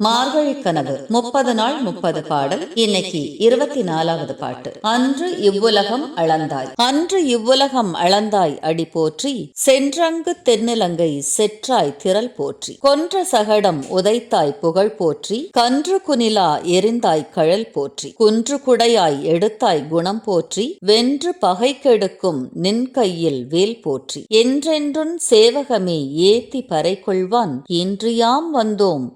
மார்கழி கனவு முப்பது நாள் முப்பது பாடல் இன்னைக்கு இருபத்தி நாலாவது பாட்டு. அன்று இவ்வுலகம் அளந்தாய். அன்று இவ்வுலகம் அளந்தாய் அடி போற்றி சென்றங்கு தென்னிலங்கை செற்றாய் திரள் போற்றி. கொன்ற சகடம் உதைத்தாய் புகழ் போற்றி கன்று குனிலா எரிந்தாய் கழல் போற்றி. குன்று குடையாய் எடுத்தாய் குணம் போற்றி வென்று பகை கெடுக்கும் நின் கையில் வேல் போற்றி. என்றென்றும் சேவகமே ஏத்தி பறை கொள்வான் இன்று யாம் வந்தோம்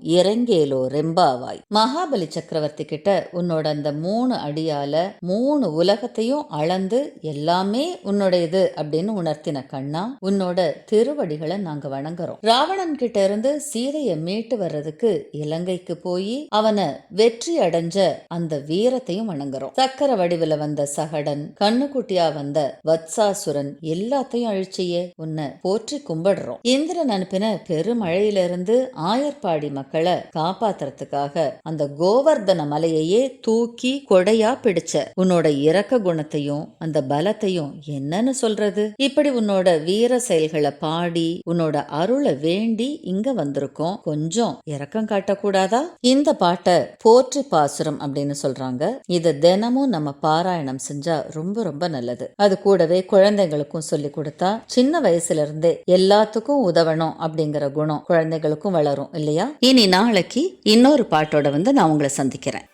கிலோ ரெம்பாவாய். மகாபலி சக்கரவர்த்தி கிட்ட உன்னோட அந்த மூணு அடியால மூணு உலகத்தையும் அளந்து எல்லாமே உன்னுடையது அப்படின்னு உணர்த்தின கண்ணா உன்னோட திருவடிகளை நாங்க வணங்குறோம். ராவணன் கிட்ட இருந்து சீதைய மீட்டு வர்றதுக்கு இலங்கைக்கு போய் அவனை வெற்றி அடைஞ்ச அந்த வீரத்தையும் வணங்குறோம். சக்கர வடிவுல வந்த சகடன் கண்ணுக்குட்டியா வந்த வத்சாசுரன் எல்லாத்தையும் அழிச்சியே உன்னை போற்றி கும்பிடுறோம். இந்திரன் அனுப்பின பெருமழையிலிருந்து ஆயர்பாடி மக்களை காப்பாத்துறதுக்காக அந்த கோவர்தன மலையையே தூக்கி கொடையா பிடிச்ச உன்னோட இரக்க குணத்தையும் அந்த பலத்தையும் என்னன்னு சொல்றது? இப்படி உன்னோட வீர செயல்களை பாடி உன்னோட அருளை வேண்டி இங்க வந்திருக்கோம். கொஞ்சம் இரக்கம் காட்டக்கூடாதா? இந்த பாட்டை போற்றி பாசுரம் அப்படின்னு சொல்றாங்க. இதை தினமும் நம்ம பாராயணம் செஞ்சா ரொம்ப ரொம்ப நல்லது. அது கூடவே குழந்தைகளுக்கும் சொல்லி கொடுத்தா சின்ன வயசுல இருந்தே எல்லாத்துக்கும் உதவணும் அப்படிங்கிற குணம் குழந்தைகளுக்கும் வளரும் இல்லையா? இனி நாளைக்கு இன்னொரு பாட்டோட வந்து நான் உங்களை சந்திக்கிறேன்.